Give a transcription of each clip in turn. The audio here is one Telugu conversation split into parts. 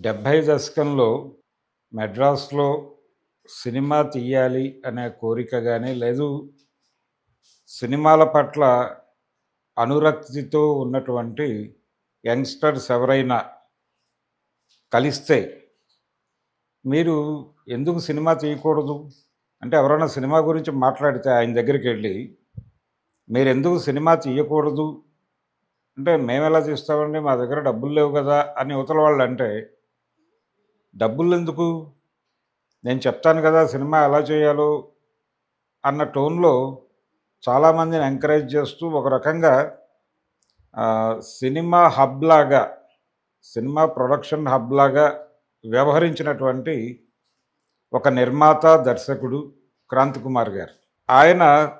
డెబ్భై దశకంలో మెడ్రాస్లో సినిమా తీయాలి అనే కోరిక కానీ లేదు సినిమాల పట్ల అనురక్తితో ఉన్నటువంటి యంగ్స్టర్స్ ఎవరైనా కలిస్తే మీరు ఎందుకు సినిమా తీయకూడదు? అంటే ఎవరైనా సినిమా గురించి మాట్లాడితే ఆయన దగ్గరికి వెళ్ళి మీరు ఎందుకు సినిమా తీయకూడదు? అంటే మేము ఎలా తీస్తామండి? మా దగ్గర డబ్బులు లేవు కదా? అని యువతల వాళ్ళు అంటే డబ్బులు ఎందుకు నేను చెప్తాను కదా సినిమా ఎలా చేయాలో అన్న టోన్లో చాలామందిని ఎంకరేజ్ చేస్తూ ఒక రకంగా సినిమా హబ్ లాగా సినిమా ప్రొడక్షన్ హబ్ లాగా వ్యవహరించినటువంటి ఒక నిర్మాత దర్శకుడు క్రాంతి కుమార్ గారు. ఆయన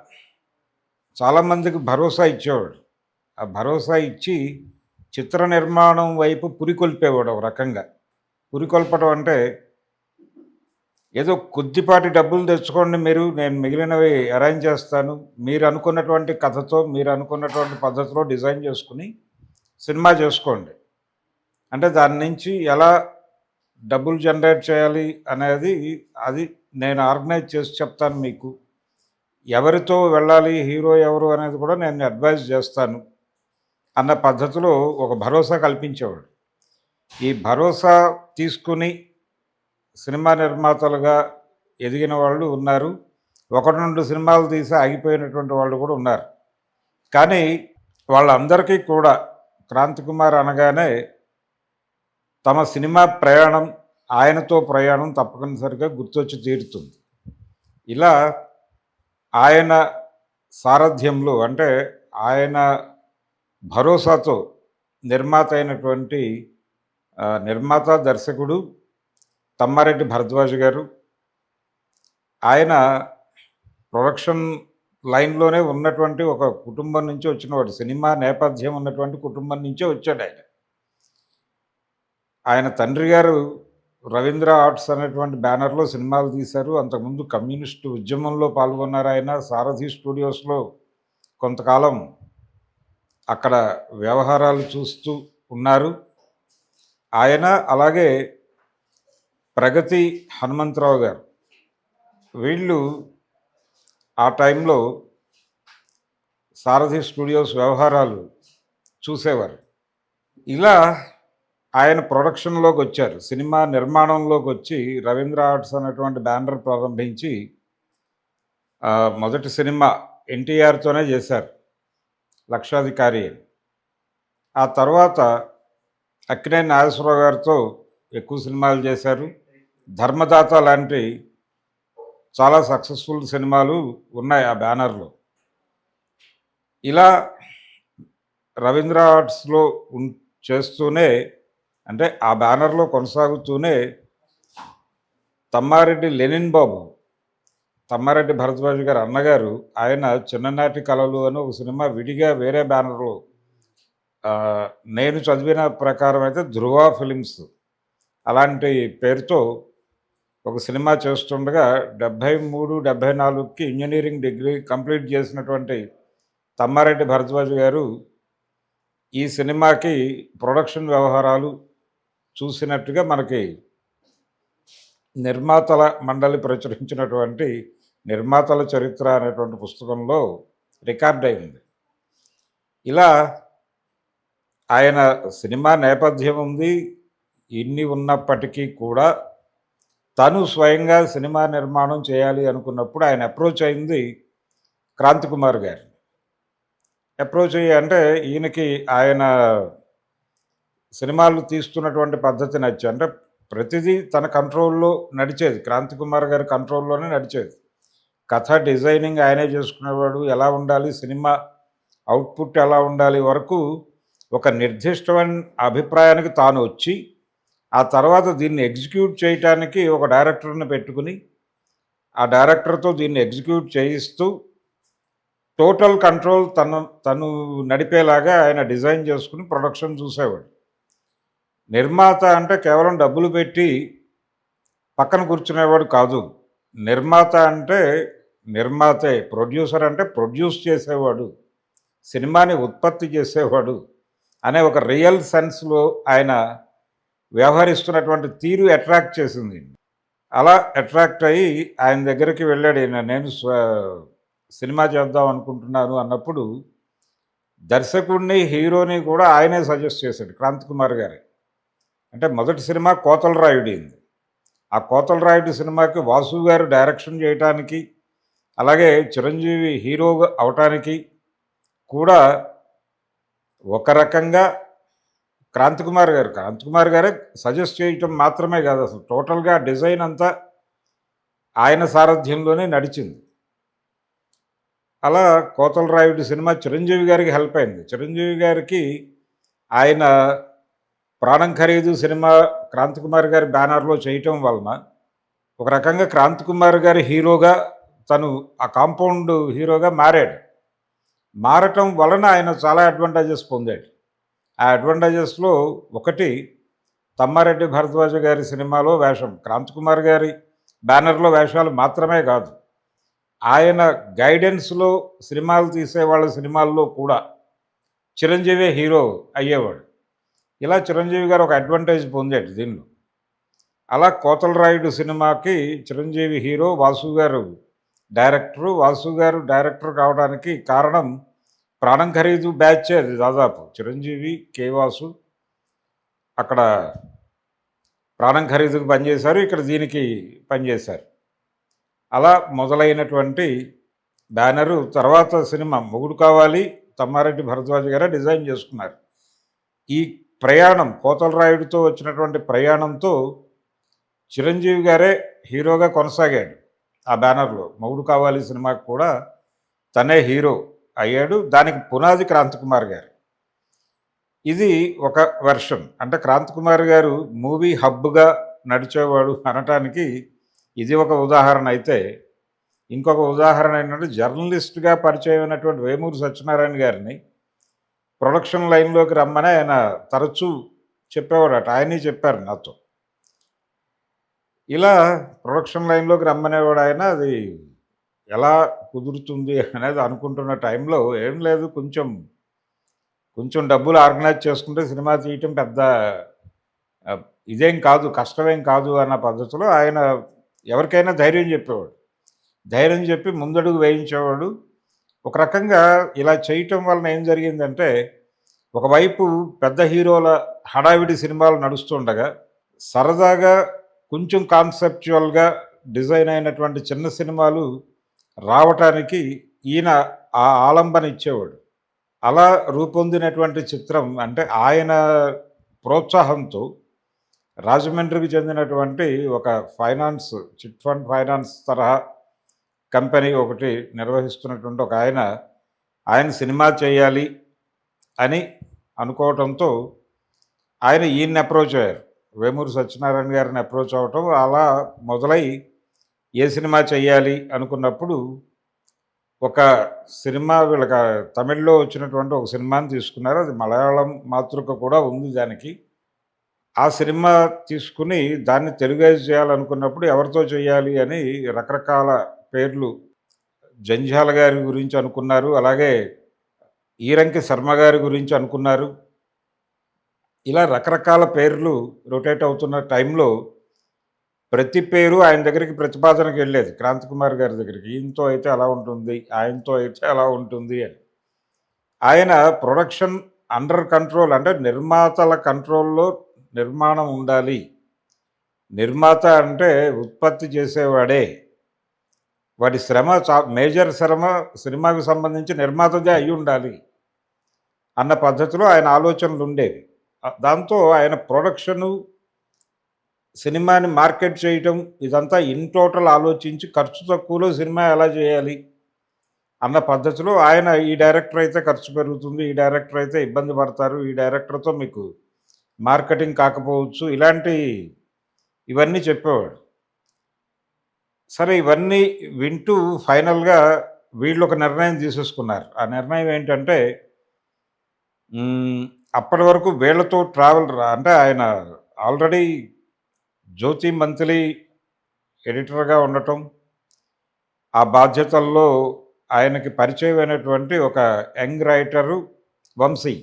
చాలామందికి భరోసా ఇచ్చేవాడు. ఆ భరోసా ఇచ్చి చిత్ర నిర్మాణం వైపు పురికొల్పేవాడు ఒక రకంగా. ఉరికొల్పడం అంటే ఏదో కొద్దిపాటి డబ్బులు తెచ్చుకోండి మీరు నేను మిగిలినవి అరేంజ్ చేస్తాను. మీరు అనుకున్నటువంటి కథతో మీరు అనుకున్నటువంటి పద్ధతిలో డిజైన్ చేసుకుని సినిమా చేసుకోండి. అంటే దాని నుంచి ఎలా డబ్బులు జనరేట్ చేయాలి అనేది అది నేను ఆర్గనైజ్ చేసి చెప్తాను మీకు. ఎవరితో వెళ్ళాలి హీరో ఎవరు అనేది కూడా నేను అడ్వైజ్ చేస్తాను. అన్న పద్ధతిలో ఒక భరోసా కల్పించేవాడు. ఈ భరోసా తీసుకుని సినిమా నిర్మాతలుగా ఎదిగిన వాళ్ళు ఉన్నారు. ఒకటి రెండు సినిమాలు తీసి ఆగిపోయినటువంటి వాళ్ళు కూడా ఉన్నారు. కానీ వాళ్ళందరికీ కూడా క్రాంతి కుమార్ అనగానే తమ సినిమా ప్రయాణం ఆయనతో ప్రయాణం తప్పనిసరిగా గుర్తొచ్చి తీరుతుంది. ఇలా ఆయన సారథ్యంలో అంటే ఆయన భరోసాతో నిర్మాత అయినటువంటి నిర్మాత దర్శకుడు తమ్మారెడ్డి భరద్వాజ్ గారు ఆయన ప్రొడక్షన్ లైన్లోనే ఉన్నటువంటి ఒక కుటుంబం నుంచి వచ్చినవాడు సినిమా నేపథ్యం ఉన్నటువంటి కుటుంబం నుంచే వచ్చాడు ఆయన. ఆయన తండ్రి గారు రవీంద్ర ఆర్ట్స్ అనేటువంటి బ్యానర్లో సినిమాలు తీశారు. అంతకుముందు కమ్యూనిస్టు ఉద్యమంలో పాల్గొన్నారు ఆయన. సారథి స్టూడియోస్లో కొంతకాలం అక్కడ వ్యవహారాలు చూస్తూ ఉన్నారు. ఆయన అలాగే ప్రగతి హనుమంతరావు గారు. వీళ్ళు ఆ టైంలో సారథి స్టూడియోస్ వ్యవహారాలు చూసేవారు. ఇలా ఆయన ప్రొడక్షన్లోకి వచ్చారు. సినిమా నిర్మాణంలోకి వచ్చి రవీంద్ర ఆర్ట్స్ అనేటువంటి బ్యానర్ ప్రారంభించి మొదటి సినిమా ఎన్టీఆర్తోనే చేశారు లక్షాధికారి ఆ తర్వాత అక్కినే నాగేశ్వరరావు గారితో ఎక్కువ సినిమాలు చేశారు. ధర్మదాత లాంటి చాలా సక్సెస్ఫుల్ సినిమాలు ఉన్నాయి ఆ బ్యానర్లో. ఇలా రవీంద్ర ఆర్ట్స్లో ఉన్ చేస్తూనే అంటే ఆ బ్యానర్లో కొనసాగుతూనే తమ్మారెడ్డి లెనిన్ బాబు తమ్మారెడ్డి భరద్వాజ్ గారు అన్నగారు ఆయన చిన్ననాటి కళలు అని ఒక సినిమా విడిగా వేరే బ్యానర్లో నేను చదివిన ప్రకారం అయితే ధృవ ఫిలిమ్స్. అలాంటి పేరుతో ఒక సినిమా చేస్తుండగా డెబ్భై మూడు డెబ్భై నాలుగుకి ఇంజనీరింగ్ డిగ్రీ కంప్లీట్ చేసినటువంటి తమ్మారెడ్డి భరద్వాజ్ గారు ఈ సినిమాకి ప్రొడక్షన్ వ్యవహారాలు చూసినట్టుగా మనకి నిర్మాతల మండలి ప్రచురించినటువంటి నిర్మాతల చరిత్ర అనేటువంటి పుస్తకంలో రికార్డ్ అయింది. ఇలా ఆయన సినిమా నేపథ్యం ఉంది. ఇన్ని ఉన్నప్పటికీ కూడా తను స్వయంగా సినిమా నిర్మాణం చేయాలి అనుకున్నప్పుడు ఆయన అప్రోచ్ అయింది క్రాంతి కుమార్ గారు అప్రోచ్ అయ్యి అంటే ఈయనకి ఆయన సినిమాలు తీస్తున్నటువంటి పద్ధతి నచ్చి అంటే ప్రతిదీ తన కంట్రోల్లో నడిచేది క్రాంతి కుమార్ గారి కంట్రోల్లోనే నడిచేది. కథ డిజైనింగ్ ఆయనే చేసుకునేవాడు ఎలా ఉండాలి సినిమా అవుట్పుట్ ఎలా ఉండాలి వరకు ఒక నిర్దిష్టమైన అభిప్రాయానికి తాను వచ్చి ఆ తర్వాత దీన్ని ఎగ్జిక్యూట్ చేయటానికి ఒక డైరెక్టర్ని పెట్టుకుని ఆ డైరెక్టర్తో దీన్ని ఎగ్జిక్యూట్ చేయిస్తూ టోటల్ కంట్రోల్ తను తను నడిపేలాగా ఆయన డిజైన్ చేసుకుని ప్రొడక్షన్ చూసేవాడు. నిర్మాత అంటే కేవలం డబ్బులు పెట్టి పక్కన కూర్చునేవాడు కాదు. నిర్మాత అంటే నిర్మాతే ప్రొడ్యూసర్ అంటే ప్రొడ్యూస్ చేసేవాడు. సినిమాని ఉత్పత్తి చేసేవాడు. అనే ఒక రియల్ సెన్స్లో ఆయన వ్యవహరిస్తున్నటువంటి తీరు అట్రాక్ట్ చేసింది. అలా అట్రాక్ట్ అయ్యి ఆయన దగ్గరికి వెళ్ళాడు. ఈయన నేను స్వ- సినిమా చేద్దాం అనుకుంటున్నాను అన్నప్పుడు దర్శకుడిని హీరోని కూడా ఆయనే సజెస్ట్ చేశాడు క్రాంతి కుమార్ గారే. అంటే మొదటి సినిమా కోతల అయింది ఆ కోతలరాయుడు సినిమాకి వాసు గారు డైరెక్షన్ చేయటానికి అలాగే చిరంజీవి హీరో అవటానికి కూడా ఒక రకంగా క్రాంతి కుమార్ గారు క్రాంతి కుమార్ గారే సజెస్ట్ చేయటం మాత్రమే కాదు అసలు టోటల్గా డిజైన్ అంతా ఆయన సారథ్యంలోనే నడిచింది. అలా కోతలరాయుడు సినిమా చిరంజీవి గారికి హెల్ప్ అయింది. చిరంజీవి గారికి ఆయన ప్రాణం ఖరీదు సినిమా క్రాంతి కుమార్ గారి బ్యానర్లో చేయటం వలన ఒక రకంగా క్రాంతి కుమార్ గారి హీరోగా తను ఆ కాంపౌండ్ హీరోగా మారాడు. మారటం వలన ఆయన చాలా అడ్వాంటేజెస్ పొందాడు. ఆ అడ్వాంటేజెస్లో ఒకటి తమ్మారెడ్డి భరద్వాజ గారి సినిమాలో వేషం క్రాంతి కుమార్ గారి బ్యానర్లో వేషాలు మాత్రమే కాదు ఆయన గైడెన్స్లో సినిమాలు తీసేవాళ్ళ సినిమాల్లో కూడా చిరంజీవి హీరో అయ్యేవాడు. ఇలా చిరంజీవి గారు ఒక అడ్వాంటేజ్ పొందాడు దీనిలో. అలా కోతల రాయుడు సినిమాకి చిరంజీవి హీరో వాసు గారు డైరెక్టరు వాసు గారు డైరెక్టర్ కావడానికి కారణం ప్రాణం ఖరీదు బ్యాచ్ అది దాదాపు. చిరంజీవి కేవాసు అక్కడ ప్రాణం ఖరీదుకు పనిచేశారు ఇక్కడ దీనికి పనిచేశారు. అలా మొదలైనటువంటి బ్యానరు తర్వాత సినిమా మొగుడు కావాలి తమ్మారెడ్డి భరద్వాజ్ గారే డిజైన్ చేసుకున్నారు. ఈ ప్రయాణం కోతల రాయుడితో వచ్చినటువంటి ప్రయాణంతో చిరంజీవి గారే హీరోగా కొనసాగాడు. ఆ బ్యానర్లో మొగుడు కావాలి సినిమాకు కూడా తనే హీరో. అయ్యాడు. దానికి పునాది క్రాంతికుమార్ గారు. ఇది ఒక వెర్షన్ అంటే క్రాంతి కుమార్ గారు మూవీ హబ్గా నడిచేవాడు అనటానికి ఇది ఒక ఉదాహరణ అయితే ఇంకొక ఉదాహరణ ఏంటంటే జర్నలిస్ట్గా పరిచయం అయినటువంటి వేమూరి సత్యనారాయణ గారిని ప్రొడక్షన్ లైన్లోకి రమ్మని ఆయన తరచూ చెప్పేవాడట. ఆయనే చెప్పారు నాతో. ఇలా ప్రొడక్షన్ లైన్లోకి రమ్మనేవాడు ఆయన. అది ఎలా కుదురుతుంది అనేది అనుకుంటున్న టైంలో ఏం లేదు కొంచెం కొంచెం డబ్బులు ఆర్గనైజ్ చేసుకుంటే సినిమా తీయటం పెద్ద ఇదేం కాదు కష్టమేం కాదు అన్న పద్ధతిలో ఆయన ఎవరికైనా ధైర్యం చెప్పేవాడు. ధైర్యం చెప్పి ముందడుగు వేయించేవాడు. ఒక రకంగా ఇలా చేయటం వలన ఏం జరిగిందంటే ఒకవైపు పెద్ద హీరోల హడావిడి సినిమాలు నడుస్తుండగా సరదాగా కొంచెం కాన్సెప్చువల్గా డిజైన్ అయినటువంటి చిన్న సినిమాలు రావటానికి ఈయన ఆ ఆలంబన ఇచ్చేవాడు. అలా రూపొందినటువంటి చిత్రం అంటే ఆయన ప్రోత్సాహంతో రాజమండ్రికి చెందినటువంటి ఒక ఫైనాన్స్ చిట్ ఫండ్ ఫైనాన్స్ తరహా కంపెనీ ఒకటి నిర్వహిస్తున్నటువంటి ఒక ఆయన ఆయన సినిమా చేయాలి అని అనుకోవటంతో ఆయన ఈయన్ని అప్రోచ్ అయ్యారు వేమూరు సత్యనారాయణ గారిని అప్రోచ్ అవ్వటం అలా మొదలై ఏ సినిమా చేయాలి అనుకున్నప్పుడు ఒక సినిమా వీళ్ళకి తమిళ్ళో వచ్చినటువంటి ఒక సినిమాని తీసుకున్నారు. అది మలయాళం మాతృక కూడా ఉంది దానికి. ఆ సినిమా తీసుకుని దాన్ని తెలుగైజ్ చేయాలనుకున్నప్పుడు ఎవరితో చేయాలి అని రకరకాల పేర్లు జంజాల గారి గురించి అనుకున్నారు. అలాగే ఈరంకి శర్మ గారి గురించి అనుకున్నారు. ఇలా రకరకాల పేర్లు రొటేట్ అవుతున్న టైంలో ప్రతి పేరు ఆయన దగ్గరికి ప్రతిపాదనకు వెళ్ళేది. క్రాంతి కుమార్ గారి దగ్గరికి ఈయనతో అయితే అలా ఉంటుంది ఆయనతో అయితే అలా ఉంటుంది అని. ఆయన ప్రొడక్షన్ అండర్ కంట్రోల్ అంటే నిర్మాతల కంట్రోల్లో నిర్మాణం ఉండాలి. నిర్మాత అంటే ఉత్పత్తి చేసేవాడే. వాడి శ్రమ చా మేజర్ శ్రమ సినిమాకి సంబంధించి నిర్మాతదే అయి ఉండాలి అన్న పద్ధతిలో ఆయన ఆలోచనలు ఉండేవి. దాంతో ఆయన ప్రొడక్షను సినిమాని మార్కెట్ చేయటం ఇదంతా ఇన్ టోటల్ ఆలోచించి ఖర్చు తక్కువలో సినిమా ఎలా చేయాలి అన్న పద్ధతిలో ఆయన ఈ డైరెక్టర్ అయితే ఖర్చు పెరుగుతుంది ఈ డైరెక్టర్ అయితే ఇబ్బంది పడతారు ఈ డైరెక్టర్తో మీకు మార్కెటింగ్ కాకపోవచ్చు ఇలాంటి ఇవన్నీ చెప్పేవాడు. సరే ఇవన్నీ వింటూ ఫైనల్గా వీళ్ళు ఒక నిర్ణయం తీసేసుకున్నారు. ఆ నిర్ణయం ఏంటంటే అప్పటి వరకు వీళ్ళతో ట్రావెల్ అంటే ఆయన ఆల్రెడీ జ్యోతి మంత్లీ ఎడిటర్గా ఉండటం ఆ బాధ్యతల్లో ఆయనకి పరిచయమైనటువంటి ఒక యంగ్ రైటరు వంశీ.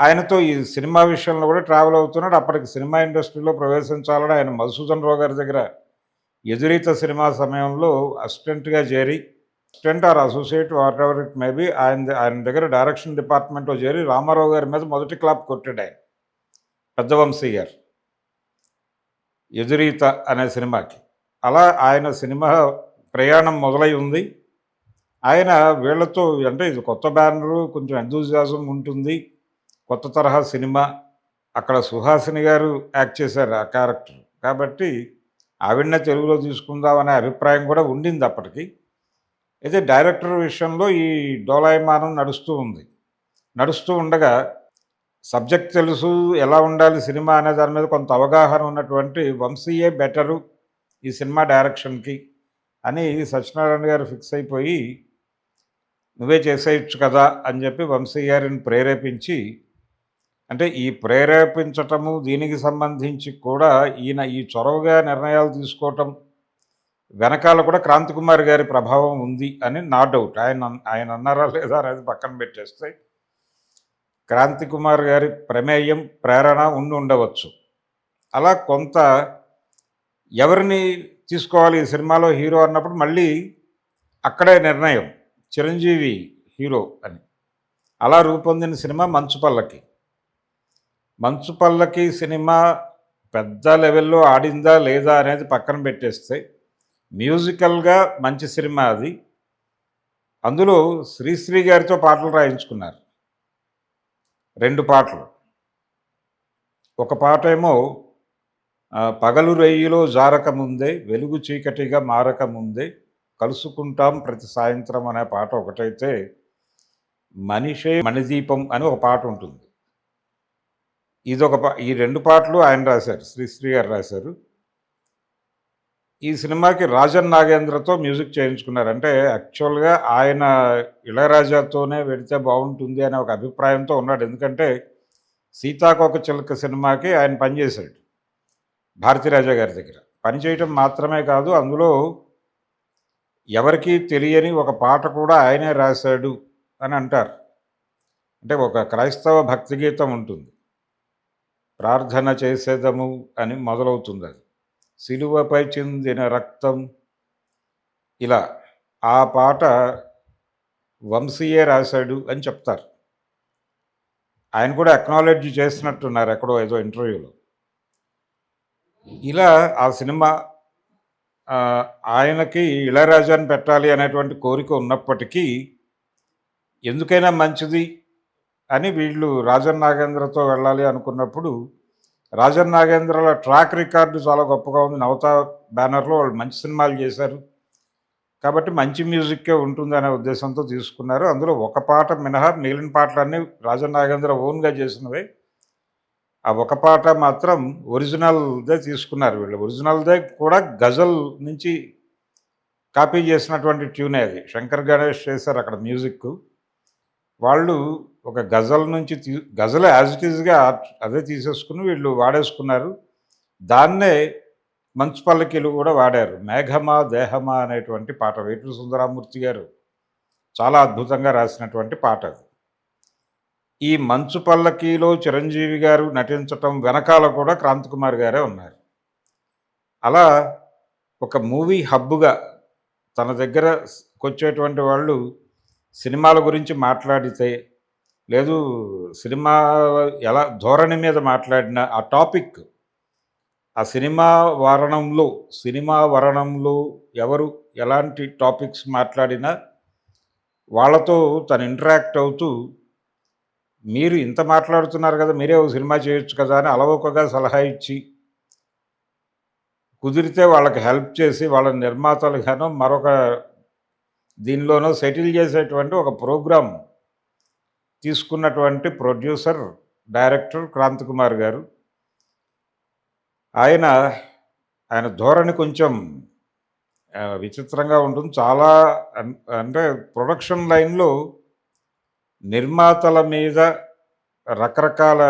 ఆయనతో ఈ సినిమా విషయంలో కూడా ట్రావెల్ అవుతున్నాడు. అప్పటికి సినిమా ఇండస్ట్రీలో ప్రవేశించాలని ఆయన మధుసూదన్ రావు గారి దగ్గర ఎదురీత సినిమా సమయంలో అసిస్టెంట్గా చేరి assistant or associate whatever it maybe ఆయన ఆయన దగ్గర డైరెక్షన్ డిపార్ట్మెంట్లో చేరి రామారావు గారి మీద మొదటి క్లాప్ కొట్టాడు ఆయన. పెద్దవంశీ గారు. ఎదురీత అనే సినిమాకి. అలా ఆయన సినిమా ప్రయాణం మొదలై ఉంది. ఆయన వీళ్ళతో అంటే ఇది కొత్త బ్యానరు కొంచెం ఎంతూజియాజం ఉంటుంది. కొత్త తరహా సినిమా. అక్కడ సుహాసిని గారు యాక్ట్ చేశారు ఆ క్యారెక్టర్. కాబట్టి ఆవిడనే తెలుగులో తీసుకుందామనే అభిప్రాయం కూడా ఉండింది అప్పటికి. అయితే డైరెక్టర్ విషయంలో ఈ డోలాయమానం నడుస్తూ ఉంది. నడుస్తూ ఉండగా సబ్జెక్ట్ తెలుసు ఎలా ఉండాలి సినిమా అనే దాని మీద కొంత అవగాహన ఉన్నటువంటి వంశీయే బెటరు ఈ సినిమా డైరెక్షన్కి అని సత్యనారాయణ గారు ఫిక్స్ అయిపోయి నువ్వే చేసేయచ్చు కదా అని చెప్పి వంశీ గారిని ప్రేరేపించి అంటే ఈ ప్రేరేపించటము దీనికి సంబంధించి కూడా ఈయన ఈ చొరవగా నిర్ణయాలు తీసుకోవటం వెనకాల కూడా క్రాంతి కుమార్ గారి ప్రభావం ఉంది అని నా డౌట్. ఆయన ఆయన అన్నారా లేదా అనేది పక్కన పెట్టేస్తే క్రాంతి కుమార్ గారి ప్రమేయం ప్రేరణ ఉండి ఉండవచ్చు. అలా కొంత ఎవరిని తీసుకోవాలి ఈ సినిమాలో హీరో అన్నప్పుడు మళ్ళీ అక్కడే నిర్ణయం చిరంజీవి హీరో అని. అలా రూపొందిన సినిమా మంచు పల్లకి మంచు పల్లకి సినిమా పెద్ద లెవెల్లో ఆడిందా లేదా అనేది పక్కన పెట్టేస్తే మ్యూజికల్గా మంచి సినిమా అది. అందులో శ్రీశ్రీ గారితో పాటలు రాయించుకున్నారు. రెండు పాటలు. ఒక పాట ఏమో పగలు రెయ్యిలో జారక ముందే వెలుగు చీకటిగా మారక ముందే కలుసుకుంటాం ప్రతి సాయంత్రం అనే పాట ఒకటైతే మనిషే మణిదీపం అని ఒక పాట ఉంటుంది. ఇదొక పా ఈ రెండు పాటలు ఆయన రాశారు శ్రీశ్రీ గారు రాశారు. ఈ సినిమాకి రాజన్ నాగేంద్రతో మ్యూజిక్ చేయించుకున్నారు. అంటే యాక్చువల్గా ఆయన ఇళయరాజాతోనే వెడితే బాగుంటుంది అనే ఒక అభిప్రాయంతో ఉన్నాడు. ఎందుకంటే సీతాకోక చిలక సినిమాకి ఆయన పనిచేశాడు భారతీరాజా గారి దగ్గర. పనిచేయటం మాత్రమే కాదు అందులో ఎవరికీ తెలియని ఒక పాట కూడా ఆయనే రాశాడు అని అంటారు. అంటే ఒక క్రైస్తవ భక్తి గీతం ఉంటుంది. ప్రార్థన చేసేదము అని మొదలవుతుంది అది. సిలువపై చెందిన రక్తం. ఇలా ఆ పాట వంశీయే రాశాడు అని చెప్తారు. ఆయన కూడా అక్నాలెడ్జ్ చేసినట్టున్నారు ఎక్కడో ఏదో ఇంటర్వ్యూలో. ఇలా ఆ సినిమా ఆయనకి ఇళరాజాని పెట్టాలి అనేటువంటి కోరిక ఉన్నప్పటికీ ఎందుకైనా మంచిది అని వీళ్ళు రాజన్ నాగేంద్రతో వెళ్ళాలి అనుకున్నప్పుడు రాజన్ నాగేంద్రల ట్రాక్ రికార్డు చాలా గొప్పగా ఉంది. నవత బ్యానర్లో వాళ్ళు మంచి సినిమాలు చేశారు. కాబట్టి మంచి మ్యూజిక్కే ఉంటుంది అనే ఉద్దేశంతో తీసుకున్నారు. అందులో ఒక పాట మినహా మిగిలిన పాటలన్నీ రాజన్ నాగేంద్ర ఓన్గా చేసినవి. ఆ ఒక పాట మాత్రం ఒరిజినల్దే తీసుకున్నారు వీళ్ళు. ఒరిజినల్దే కూడా గజల్ నుంచి కాపీ చేసినటువంటి ట్యూనే అది. శంకర్ గణేష్ చేశారు అక్కడ మ్యూజిక్ వాళ్ళు ఒక గజల్ నుంచి తీ గజల్ యాజ్ ఇట్ ఈజ్గా అదే తీసేసుకుని వీళ్ళు వాడేసుకున్నారు. దాన్నే మంచు పల్లకీలు కూడా వాడారు. మేఘమా దేహమా అనేటువంటి పాట వేటూరు సుందరామూర్తి గారు చాలా అద్భుతంగా రాసినటువంటి పాట అది. ఈ మంచు పల్లకీలో చిరంజీవి గారు నటించటం వెనకాల కూడా క్రాంతి కుమార్ గారే ఉన్నారు. అలా ఒక మూవీ హబ్బుగా తన దగ్గర వచ్చేటువంటి వాళ్ళు సినిమాల గురించి మాట్లాడితే లేదు సినిమా ఎలా ధోరణి మీద మాట్లాడిన ఆ టాపిక్ ఆ సినిమా వరణంలో సినిమా వరణంలో ఎవరు ఎలాంటి టాపిక్స్ మాట్లాడినా వాళ్ళతో తను ఇంటరాక్ట్ అవుతూ మీరు ఇంత మాట్లాడుతున్నారు కదా మీరే ఒక సినిమా చేయొచ్చు కదా అని అలవోకగా సలహా ఇచ్చి కుదిరితే వాళ్ళకి హెల్ప్ చేసి వాళ్ళ నిర్మాతలుగానో మరొక దీనిలోనూ సెటిల్ చేసేటువంటి ఒక ప్రోగ్రాం తీసుకున్నటువంటి ప్రొడ్యూసర్ డైరెక్టర్ క్రాంతి కుమార్ గారు. ఆయన ఆయన ధోరణి కొంచెం విచిత్రంగా ఉంటుంది. చాలా అన్- అంటే ప్రొడక్షన్ లైన్లో నిర్మాతల మీద రకరకాల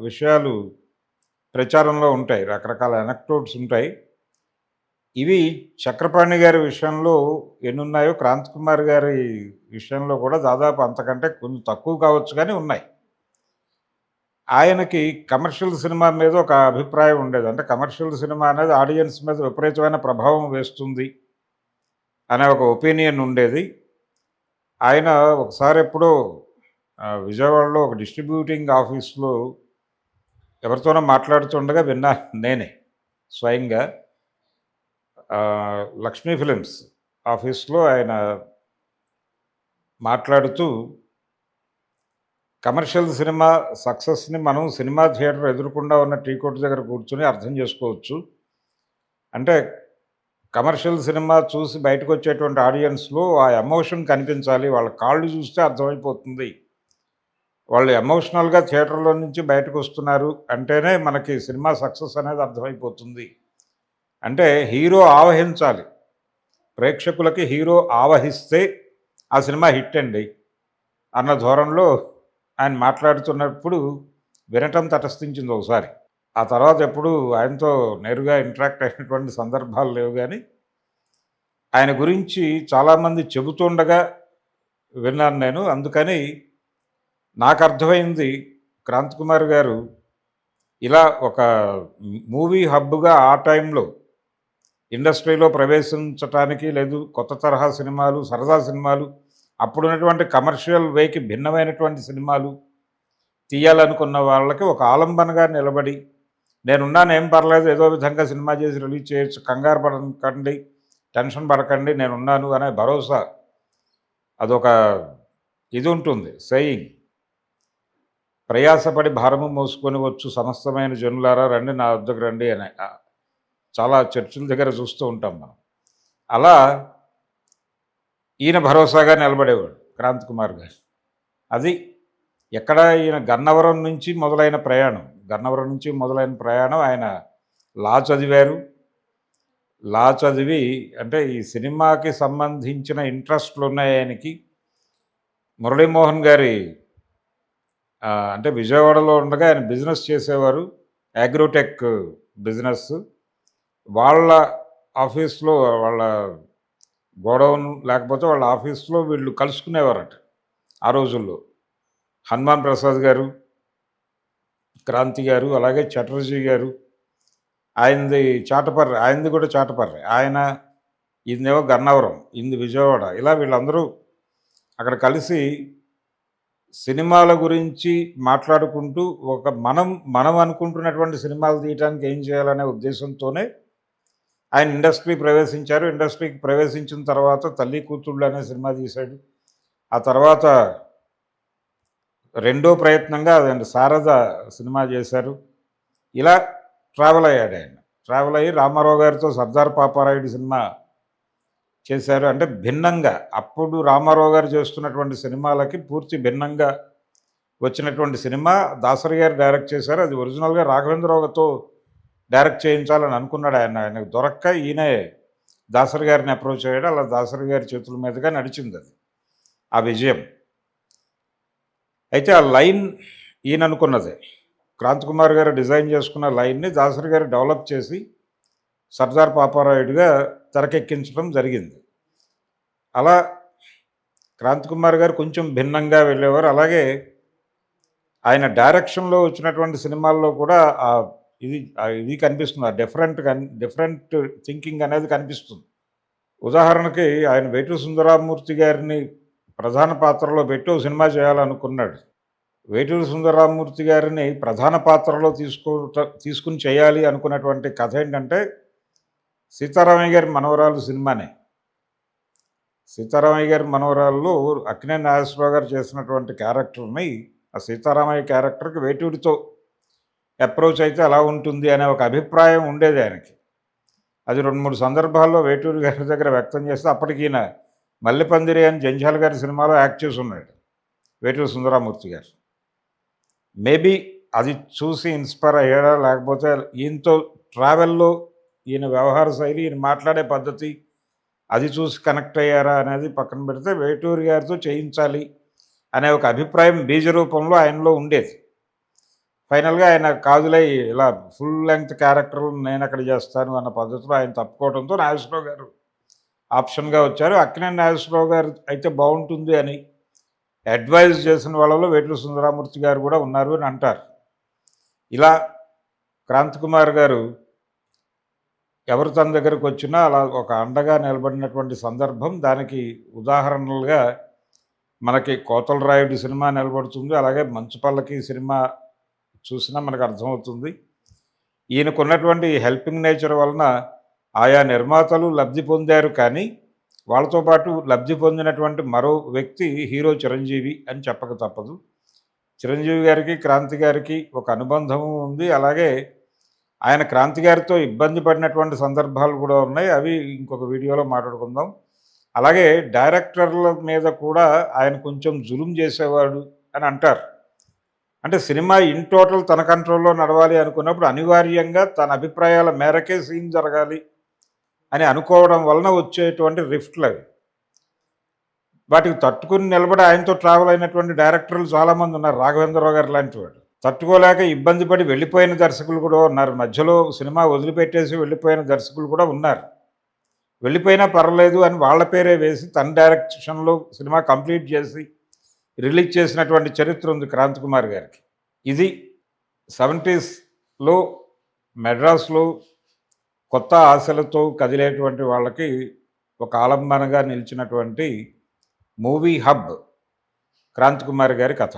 విషయాలు ప్రచారంలో ఉంటాయి. రకరకాల ఎనక్టోడ్స్ ఉంటాయి. ఇవి చక్రపాణి గారి విషయంలో ఎన్నున్నాయో క్రాంత్ కుమార్ గారి విషయంలో కూడా దాదాపు అంతకంటే కొంచెం తక్కువ కావచ్చు కానీ ఉన్నాయి. ఆయనకి కమర్షియల్ సినిమా మీద ఒక అభిప్రాయం ఉండేది. అంటే కమర్షియల్ సినిమా అనేది ఆడియన్స్ మీద విపరీతమైన ప్రభావం వేస్తుంది అనే ఒక ఒపీనియన్ ఉండేది. ఆయన ఒకసారి ఎప్పుడో విజయవాడలో ఒక డిస్ట్రిబ్యూటింగ్ ఆఫీస్లో ఎవరితోనో మాట్లాడుతుండగా విన్నా నేనే స్వయంగా. లక్ష్మీ ఫిలిమ్స్ ఆఫీస్లో ఆయన మాట్లాడుతూ కమర్షియల్ సినిమా సక్సెస్ని మనం సినిమా థియేటర్ ఎదురకుండా ఉన్న టీ కొట్టు దగ్గర కూర్చొని అర్థం చేసుకోవచ్చు. అంటే కమర్షియల్ సినిమా చూసి బయటకు వచ్చేటువంటి ఆడియన్స్లో ఆ ఎమోషన్ కనిపించాలి. వాళ్ళ కాళ్ళు చూస్తే అర్థమైపోతుంది. వాళ్ళు ఎమోషనల్గా థియేటర్లో నుంచి బయటకు వస్తున్నారు అంటేనే మనకి సినిమా సక్సెస్ అనేది అర్థమైపోతుంది. అంటే హీరో ఆవహించాలి. ప్రేక్షకులకి హీరో ఆవహిస్తే ఆ సినిమా హిట్ అండి. అన్న ధోరణిలో ఆయన మాట్లాడుతున్నప్పుడు వినటం తటస్థించింది ఒకసారి. ఆ తర్వాత ఎప్పుడు ఆయనతో నేరుగా ఇంటరాక్ట్ అయినటువంటి సందర్భాలు లేవు కానీ ఆయన గురించి చాలామంది చెబుతుండగా విన్నాను నేను. అందుకని నాకు అర్థమైంది క్రాంత్ కుమార్ గారు ఇలా ఒక మూవీ హబ్గా ఆ టైంలో ఇండస్ట్రీలో ప్రవేశించటానికి లేదు. కొత్త తరహా సినిమాలు సరదా సినిమాలు అప్పుడున్నటువంటి కమర్షియల్ వేకి భిన్నమైనటువంటి సినిమాలు తీయాలనుకున్న వాళ్ళకి ఒక ఆలంబనగా నిలబడి నేనున్నాను ఏం పర్లేదు ఏదో విధంగా సినిమా చేసి రిలీజ్ చేయొచ్చు కంగారు పడకండి టెన్షన్ పడకండి నేనున్నాను అనే భరోసా అదొక ఇది ఉంటుంది. సెయింగ్ ప్రయాసపడి భారము మోసుకొని వచ్చు సమస్తమైన జనులారా రండి నా వద్దకు రండి అనే చాలా చర్చిల దగ్గర చూస్తూ ఉంటాం మనం. అలా ఈయన భరోసాగా నిలబడేవాడు క్రాంత్ కుమార్ గారు. అది ఎక్కడ ఈయన గన్నవరం నుంచి మొదలైన ప్రయాణం. గన్నవరం నుంచి మొదలైన ప్రయాణం ఆయన లా చదివారు లా చదివి అంటే ఈ సినిమాకి సంబంధించిన ఇంట్రెస్ట్లు ఉన్నాయి ఆయనకి. మురళీమోహన్ గారి అంటే విజయవాడలో ఉండగా ఆయన బిజినెస్ చేసేవారు. Agrotech business. వాళ్ళ ఆఫీస్లో వాళ్ళ గోడౌన్ లేకపోతే వాళ్ళ ఆఫీస్లో వీళ్ళు కలుసుకునేవారట ఆ రోజుల్లో. హనుమాన్ ప్రసాద్ గారు క్రాంతి గారు అలాగే చటర్జీ గారు. ఆయనది చాటపర్రి ఆయనది కూడా చాటపర్రి. ఆయన ఇదేమో గన్నవరం ఇది విజయవాడ. ఇలా వీళ్ళందరూ అక్కడ కలిసి సినిమాల గురించి మాట్లాడుకుంటూ ఒక మనం మనం అనుకుంటున్నటువంటి సినిమాలు తీయడానికి ఏం చేయాలనే ఉద్దేశంతోనే ఆయన ఇండస్ట్రీ ప్రవేశించారు. ఇండస్ట్రీకి ప్రవేశించిన తర్వాత తల్లి కూతుళ్ళు అనే సినిమా తీశాడు. ఆ తర్వాత రెండో ప్రయత్నంగా అదండి శారద సినిమా చేశారు. ఇలా ట్రావెల్ అయ్యాడు ఆయన. ట్రావెల్ అయ్యి రామారావు గారితో సర్దార్ పాపారాయుడు సినిమా చేశారు. అంటే భిన్నంగా అప్పుడు రామారావు గారు చేస్తున్నటువంటి సినిమాలకి పూర్తి భిన్నంగా వచ్చినటువంటి సినిమా దాసరి గారు డైరెక్ట్ చేశారు. అది ఒరిజినల్గా రాఘవేంద్రరావుతో డైరెక్ట్ చేయించాలని అనుకున్నాడు ఆయన. ఆయనకు దొరక్క ఈయనే దాసరి గారిని అప్రోచ్ అయ్యాడు. అలా దాసరి గారి చేతుల మీదుగా నడిచింది అది ఆ విజయం. అయితే ఆ లైన్ ఈయన అనుకున్నదే. క్రాంత్ కుమార్ గారు డిజైన్ చేసుకున్న లైన్ని దాసరి గారు డెవలప్ చేసి సర్దార్ పాపారాయుడుగా తెరకెక్కించడం జరిగింది. అలా క్రాంత్ కుమార్ గారు కొంచెం భిన్నంగా వెళ్ళేవారు. అలాగే ఆయన డైరెక్షన్లో వచ్చినటువంటి సినిమాల్లో కూడా ఆ ఇది ఇది కనిపిస్తుంది. ఆ డిఫరెంట్ డిఫరెంట్ థింకింగ్ అనేది కనిపిస్తుంది. ఉదాహరణకి ఆయన వేటు సుందరామూర్తి గారిని ప్రధాన పాత్రలో పెట్టు సినిమా చేయాలనుకున్నాడు. వేటూరు సుందరరామూర్తి గారిని ప్రధాన పాత్రలో తీసుకో తీసుకుని చేయాలి అనుకున్నటువంటి కథ ఏంటంటే సీతారామయ్య గారి మనవరాలు సినిమానే. సీతారామయ్య గారి మనవరాల్లో అక్కినే నాగేశ్వరరావు గారు చేసినటువంటి క్యారెక్టర్ని ఆ సీతారామయ్య క్యారెక్టర్కి వేటూరితో అప్రోచ్ అయితే అలా ఉంటుంది అనే ఒక అభిప్రాయం ఉండేది ఆయనకి. అది రెండు మూడు సందర్భాల్లో వేటూరు గారి దగ్గర వ్యక్తం చేస్తే అప్పటికి ఈయన మల్లెపందిరి అని జంజాల గారి సినిమాలో యాక్ట్ చేసి ఉన్నాడు సుందరామూర్తి గారు. మేబీ అది చూసి ఇన్స్పైర్ అయ్యాడా లేకపోతే ఈయనతో ట్రావెల్లో ఈయన వ్యవహార శైలి ఈయన మాట్లాడే పద్ధతి అది చూసి కనెక్ట్ అయ్యారా అనేది పక్కన పెడితే వేటూరు గారితో చేయించాలి అనే ఒక అభిప్రాయం బీజ రూపంలో ఆయనలో ఉండేది. ఫైనల్గా ఆయన కాదులై ఇలా ఫుల్ లెంగ్త్ క్యారెక్టర్లు నేను అక్కడ చేస్తాను అన్న పద్ధతిలో ఆయన తప్పుకోవడంతో నాగేశ్వరరావు గారు ఆప్షన్గా వచ్చారు. అక్కినే నాగేశ్వరరావు గారు అయితే బాగుంటుంది అని అడ్వైజ్ చేసిన వాళ్ళలో వేటూరి సుందరామూర్తి గారు కూడా ఉన్నారు అని అంటారు. ఇలా క్రాంతి కుమార్ గారు ఎవరు తన దగ్గరకు వచ్చినా అలా ఒక అండగా నిలబడినటువంటి సందర్భం దానికి ఉదాహరణలుగా మనకి కోతల రాయుడి సినిమా నిలబడుతుంది అలాగే మంచుపల్లకి సినిమా చూసినా మనకు అర్థమవుతుంది. ఈయనకున్నటువంటి హెల్పింగ్ నేచర్ వలన ఆయా నిర్మాతలు లబ్ధి పొందారు కానీ వాళ్ళతో పాటు లబ్ధి పొందినటువంటి మరో వ్యక్తి హీరో చిరంజీవి అని చెప్పక తప్పదు. చిరంజీవి గారికి క్రాంతి గారికి ఒక అనుబంధము ఉంది. అలాగే ఆయన క్రాంతి గారితో ఇబ్బంది పడినటువంటి సందర్భాలు కూడా ఉన్నాయి. అవి ఇంకొక వీడియోలో మాట్లాడుకుందాం. అలాగే డైరెక్టర్ల మీద కూడా ఆయన కొంచెం జులుం చేసేవాడు అని అంటారు. అంటే సినిమా ఇన్ టోటల్ తన కంట్రోల్లో నడవాలి అనుకున్నప్పుడు అనివార్యంగా తన అభిప్రాయాల మేరకే సీన్ జరగాలి అని అనుకోవడం వలన వచ్చేటువంటి రిఫ్ట్లు అవి. వాటికి తట్టుకుని నిలబడి ఆయనతో ట్రావెల్ అయినటువంటి డైరెక్టర్లు చాలామంది ఉన్నారు రాఘవేంద్రరావు గారు లాంటి వాడు. తట్టుకోలేక ఇబ్బంది పడి వెళ్ళిపోయిన దర్శకులు కూడా ఉన్నారు. మధ్యలో సినిమా వదిలిపెట్టేసి వెళ్ళిపోయిన దర్శకులు కూడా ఉన్నారు. వెళ్ళిపోయినా పర్వాలేదు అని వాళ్ళ పేరే వేసి తన డైరెక్షన్లో సినిమా కంప్లీట్ చేసి రిలీజ్ చేసినటువంటి చరిత్ర ఉంది క్రాంతి కుమార్ గారికి. ఇది సెవెంటీస్లో మెడ్రాస్లో కొత్త ఆశలతో కదిలేటువంటి వాళ్ళకి ఒక ఆలంబనగా నిలిచినటువంటి మూవీ హబ్ క్రాంతి కుమార్ గారి కథ.